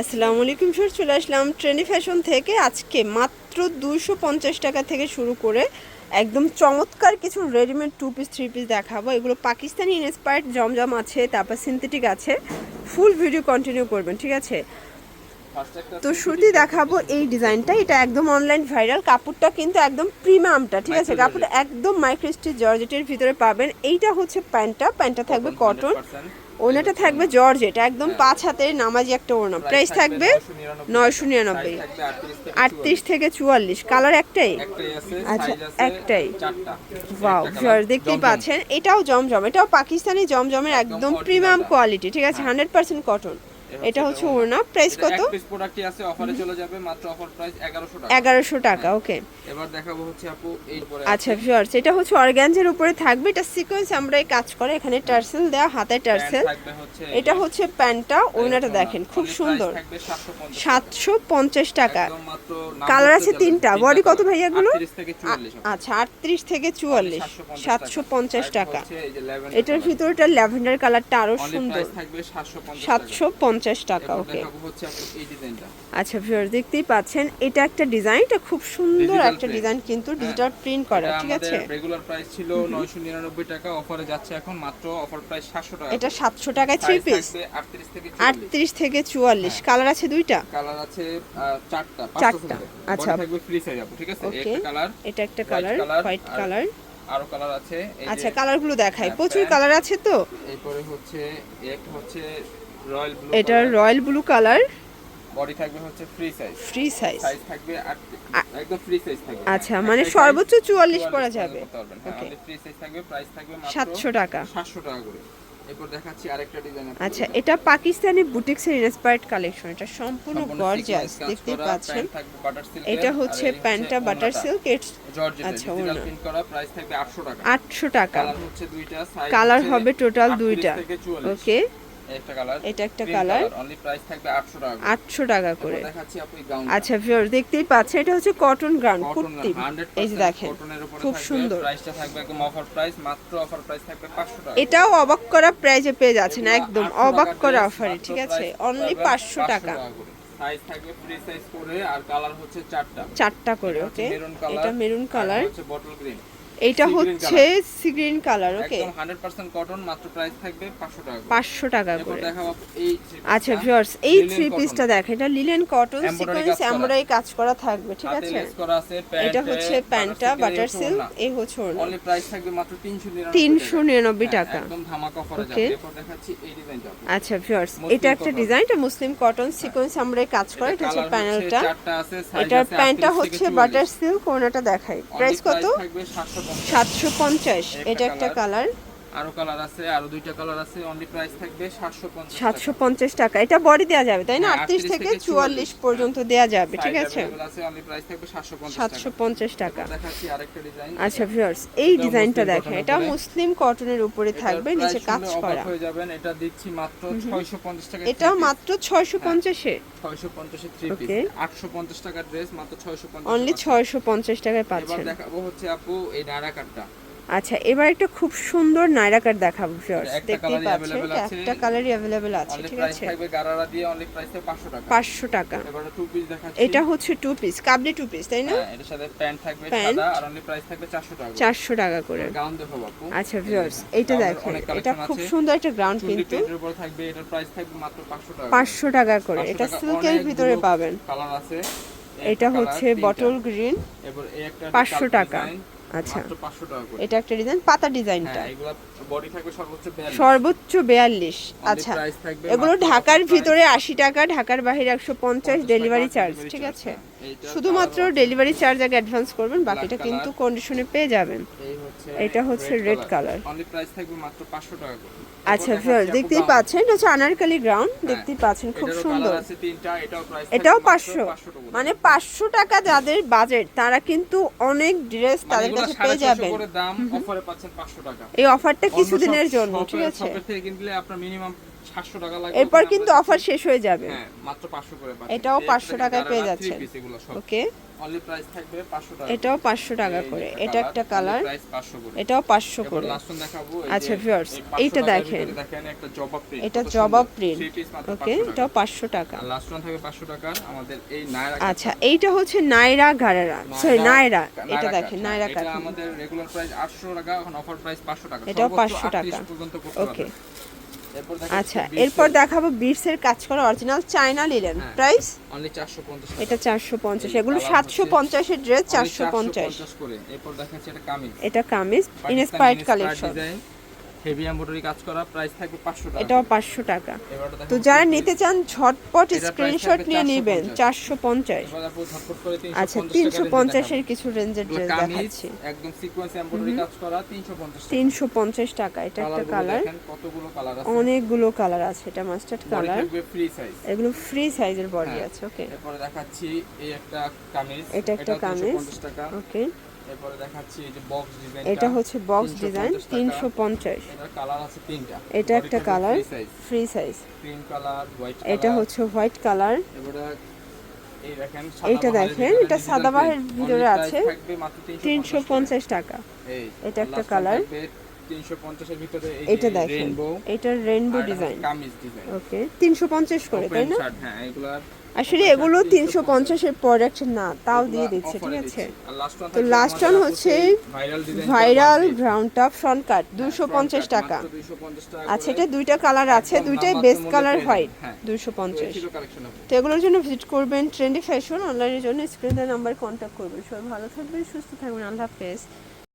আসসালামু আলাইকুম স্যার চলে আসলাম ট্রেনি ফ্যাশন থেকে। আজকে মাত্র দুশো পঞ্চাশ টাকা থেকে শুরু করে একদম চমৎকার কিছু readymade two piece three piece দেখাবো। এগুলো পাকিস্তানি ইন্সপায়ার্ড জমজম আছে তারপর সিনথেটিক আছে। ফুল ভিডিও কন্টিনিউ করবেন ঠিক আছে? তো শুরুতেই দেখাবো এই ডিজাইনটা। এটা একদম অনলাইন ভাইরাল কাপড়টা কিন্তু একদম প্রিমিয়ামটা ঠিক আছে? কাপড়টা একদম মাইক্রোস্টিচ জর্জেটের ভিতরে পাবেন। এইটা হচ্ছে প্যান্টটা প্যান্টটা থাকবে কটন ওনাটা থাকবে জর্জেট একদম পাঁচ হাতের নামাজি একটা ওড়না। প্রাইস থাকবে নয়শো নিরানব্বই। আটত্রিশ থেকে চুয়াল্লিশ। কালার একটাই? আচ্ছা, একটাই। ওয়াও জর্জ দেখতেই পাচ্ছেন। এটাও জমজম এটাও পাকিস্তানি জমজমের একদম প্রিমিয়াম কোয়ালিটি ঠিক আছে? হান্ড্রেড পার্সেন্ট কটন এটা হচ্ছে ওড়না। প্রাইস কত? পিস প্রোডাক্টই আছে অফারে চলে যাবে মাত্র অফার প্রাইস 1100 টাকা। এগারোশো টাকা ওকে এবার দেখাবো হচ্ছে আপু এই পরে আচ্ছা ভিউয়ার্স এটা হচ্ছে অর্গ্যানজের উপরে থাকবে। এটা সিকোয়েন্স আমরা এই কাজ করে এখানে টার্সেল দেওয়া হাতে টার্সেল। এটা হচ্ছে প্যান্টটা ওড়নাটা দেখেন খুব সুন্দর। 750 সাতশো পঞ্চাশ টাকা। কালার আছে তিনটা। বডি কত ভাইয়া গুলো? 30 থেকে 44 আচ্ছা আটত্রিশ থেকে চুয়াল্লিশ। সাতশো পঞ্চাশ টাকা। এটার ভিতরটা ল্যাভেন্ডার কালারটা আরও সুন্দর। প্রাইস থাকবে 750 সাতশো পঞ্চাশ টাকা ওকে আচ্ছা ভিউয়ার দেখতেই পাচ্ছেন এটা একটা ডিজাইন এটা খুব সুন্দর একটা ডিজাইন কিন্তু ডিজিটাল প্রিন্ট করা ঠিক আছে? রেগুলার প্রাইস ছিল 999 টাকা অফারে যাচ্ছে এখন মাত্র অফার প্রাইস 700 টাকা। এটা সাতশো টাকায় থ্রি পিস 38 থেকে 40 আটত্রিশ থেকে চুয়াল্লিশ। কালার আছে দুইটা? কালার আছে চারটা চারটা, আচ্ছা। থাকবে ফ্রি সাইজ আপু ঠিক আছে? একটা কালার এটা একটা কালার হোয়াইট কালার আরও কালার আছে আচ্ছা কালারগুলো দেখাই। হ্যাঁ, প্রচুর কালার আছে তো? এরপরে হচ্ছে এক হচ্ছে এটা রয়্যাল ব্লু কালার। বডি থাকবে হচ্ছে free size. Free size. Size থাকবে একদম ফ্রি সাইজ থাকবে। আচ্ছা মানে সর্বোচ্চ চুয়াল্লিশ 44 পরা যাবে. আমাদের free size থাকবে, price থাকবে মাত্র সাতশো টাকা। 700 টাকা করে। এরপর দেখাচ্ছি আরেকটা ডিজাইন আচ্ছা এটা পাকিস্তানি বুটিক্সের ইন্সপায়ার্ড কালেকশন এটা সম্পূর্ণ গর্জিয়াস করা, পাচ্ছেন। এটা হচ্ছে এই প্যান্টটা বাটার। সিল্ক আচ্ছা, করা, price থাকবে 800 টাকা। আটশো টাকা। কালার হচ্ছে দুইটা, size কালার হবে টোটাল দুইটা। ওকে একটা কালার, এটা একটা কালার। color, only থাকবে 800 টাকা করে। আটশো টাকা করে দেখাচ্ছি আপু এই আচ্ছা ভিউয়ার দেখতেই পাচ্ছেন এটা হচ্ছে কটন গ্রাউন্ড কুর্তি এই যে দেখেন খুব সুন্দর। থাকবে একদম মাত্র থাকবে 500 টাকা। এটাও অবাক করা প্রাইজে পেয়ে যাচ্ছেন একদম অবাক করা অফারে ঠিক আছে অনলি পাবেন পাঁচশো টাকা করে। থাকবে free size করে আর কালার হচ্ছে চারটা চারটা করে ওকে এটা মেরুন কালার হচ্ছে bottle green। এটা হচ্ছে সি গ্রিন কালার ওকে একদম 100% cotton, মাত্র price থাকবে 500 টাকা করে। পাঁচশো টাকা এরপর করে। এই আচ্ছা ভিউয়ার্স এই থ্রি পিসটা দেখেন এটা লিলেন কটন সিকোয়েন্স এমব্রয়ডারি কাজ করা। থাকবে ঠিক আছে? করা এটা হচ্ছে প্যান্টটা বাটার সিল্ক ওড়না। এই হচ্ছে ওড়না। Only price থাকবে মাত্র 399 তিনশো টাকা। নিরানব্বই হ্যাঁ, টাকা। একদম ধামাকা অফারে Okay. যাবে। এরপর দেখাচ্ছি এই ডিজাইনটা আচ্ছা ভিউয়ার্স এটা একটা ডিজাইন এটা মুসলিম কটন সিকোয়েন্স আমরা কাজ করা এটা হচ্ছে প্যানেলটা এটার প্যান্টটা হচ্ছে বাটার 44 সিল্ক ওনাটা দেখাই। প্রাইস কত? থাকবে 750 সাতশো পঞ্চাশ। এটা একটা কালার আরও কালার আছে আরও দুইটা কালার আছে অনলি প্রাইস থাকবে 750 সাতশো পঞ্চাশ টাকা। এটা বডি দেওয়া যাবে তাই না? হ্যাঁ, 38 থেকে থেকে চুয়াল্লিশ 44 পর্যন্ত দেওয়া যাবে ঠিক আছে? আছে অনলি প্রাইস থাকবে 750 সাতশো টাকা। দেখাচ্ছি আরেকটা ডিজাইন আচ্ছা ভিউয়ার্স এই ডিজাইনটা দেখেন। এটা। মুসলিম কটনের উপরে থাকবে নিচে কাজ করা। হয়ে যাবেন এটা দিচ্ছি মাত্র 650 টাকা এটাও মাত্র ছয়শো পঞ্চাশে? 650 এ 3 পিস Okay. 850 টাকার ড্রেস মাত্র 650 অনলি টাকা। ছয়শো পঞ্চাশ টাকায় এবার দেখাবো হচ্ছে আপু এই নায়রা কাটটা আচ্ছা এবার একটা খুব সুন্দর নাইরা কাট দেখাবো ভিউয়ার্স দেখতেই পাচ্ছেন একটা কালারই অ্যাভেলেবেল আছে ঠিক প্রাইস আছে? থাকবে গারারা দিয়ে অনলি প্রাইস 500 টাকা। পাঁচশো টাকা। এবার টু পিস দেখাচ্ছি। এটা হচ্ছে two piece Kabuli two piece তাই না? হ্যাঁ এটার সাথে প্যান্ট থাকবে সাদা আর অনলি প্রাইস থাকবে 400 টাকা। চারশো টাকা করে। গাউন দেখো বাপু আচ্ছা ভিউয়ার্স এটা দেখেন এটা খুব সুন্দর একটা গ্রাউন্ড কিন্তু। প্রিন্টের উপর থাকবে এটার প্রাইস থাকবে মাত্র 500 টাকা। পাঁচশো টাকা করে। এটা সিল্কের ভিতরে পাবেন। কালার আছে। এটা হচ্ছে বটল গ্রিন এবার এই একটা 500 টাকা। আচ্ছা। মাত্র 500 টাকা করে। এটা একটা ডিজাইন পাতা ডিজাইনটা হ্যাঁ সর্বোচ্চ 42 বেয়াল্লিশ আচ্ছা। এগুলো ঢাকার ভিতরে আশি টাকা ঢাকার বাহিরে একশো পঞ্চাশ ডেলিভারি চার্জ ঠিক আছে? হ্যাঁ। শুধুমাত্র ডেলিভারি চার্জ আগে অ্যাডভান্স করবেন বাকিটা কিন্তু কন্ডিশনে পেয়ে যাবেন। এটা হচ্ছে রেড কালার অনলি প্রাইস থাকবে মাত্র 500 টাকা করে। আচ্ছা দেখতেই পাচ্ছেন এটা হচ্ছে আনারকালি গ্রাউন্ড হ্যাঁ, দেখতেই পাচ্ছেন খুব সুন্দর। এটাও পাঁচশো। মানে পাঁচশো টাকা যাদের বাজেট তারা কিন্তু অনেক ড্রেস মানে তাদের কাছে পেয়ে যাবেন। করে দাম অফারে পাচ্ছেন 500 টাকা। এই অফারটা কিছুদিনের জন্য ঠিক আছে? শপের থেকে কিনলে আপনার মিনিমাম সাতশো টাকা লাগে এরপর কিন্তু অফার শেষ হয়ে যাবে। হ্যাঁ মাত্র পাঁচশো করে পাচ্ছেন। এটাও 500 টাকায় পেয়ে সব। ওকে? Only price থাকবে 500 টাকা এটাও পাঁচশো টাকা করে। এটা একটা কালার price 500 করে। এটাও পাঁচশো এবার করে। last দেখাবো, আচ্ছা, 500 এইটা দেখেন। দেখেন একটা জবা print, এটা জবা প্রিন্ট ওকে? এটাও টাকা। পাঁচশো টাকা। আর last থাকবে 500 টাকার, আমাদের এই নায়রা আচ্ছা এইটা হচ্ছে নাইরা গারারা সরি নাইরা নায়রা। এটা দেখেন এটা কাট আমাদের রেগুলার প্রাইস 800 টাকা এখন অফার প্রাইস 500 টাকা। এটাও সর্বোচ্চ 500 টাকা। পর্যন্ত ওকে। আচ্ছা এরপর দেখাবো বিটসের কাজ করা original China linen. Price only 450 এটা চারশো পঞ্চাশ এই এগুলো colour সাতশো পঞ্চাশের ড্রেস চারশো পঞ্চাশ। 450 করে। এরপর দেখাচ্ছি এটা কামিজ। এটা kameez inspired collection heavy embroidery কাজ করা প্রাইস থাকবে 500 টাকা। এটাও পাঁচশো টাকা। তো যারা নিতে চান ঝটপট স্ক্রিনশট নিয়ে নেবেন 450 চারশো পঞ্চাশ। এবার আপু ঝটপট করে 350 আচ্ছা তিনশো পঞ্চাশের কিছু রেঞ্জের ড্রেস দেখাচ্ছি। একদম সিকোয়েন্স এমব্রয়ডারি কাজ করা 350 টাকা। তিনশো পঞ্চাশ টাকা এটা একটা কালার কতগুলো কালার আছে। অনেকগুলো কালার আছে এটা মাস্টার্ড কালার ফ্রি সাইজ এগুলো ফ্রি সাইজের বডি। আছে ওকে এরপরে দেখাচ্ছি এই একটা কামিজ। এটা একটা কামিজ। 350 টাকা। ওকে এরপরে দেখাচ্ছি এই যে বক্স ডিজাইন এটা হচ্ছে বক্স ডিজাইন টাকা। তিনশো পঞ্চাশ। এটার কালার আছে তিনটা। এটা একটা colour free size cream colour white এটা হচ্ছে হোয়াইট কালার এবারে এই দেখেন এইটা দেখেন, এটা সাদাবাহারের ভিতরে আছে। তিনশো পঞ্চাশ টাকা। এটা একটা কালার। 350 এটা দেখেন এটা রেইনবো ডিজাইন ওকে তিনশো পঞ্চাশ করে তাই না? হ্যাঁ আসলে এগুলো তিনশো পঞ্চাশের প্রোডাক্ট না তাও দিয়ে দিচ্ছে ঠিক আছে? তো লাস্ট one হচ্ছে viral ground top front cut দুশো পঞ্চাশ টাকা। আচ্ছা এটা দুইটা কালার আছে দুইটাই বেস্ট কালার হোয়াইট হ্যাঁ। দুশো পঞ্চাশ। তো এগুলোর জন্য ভিজিট করবেন ট্রেন্ডি ফ্যাশন অনলাইনের জন্য স্ক্রিনের নাম্বার কন্ট্যাক্ট করবেন। সবাই ভালো থাকবেন সুস্থ থাকবেন আল্লাহ হাফেজ।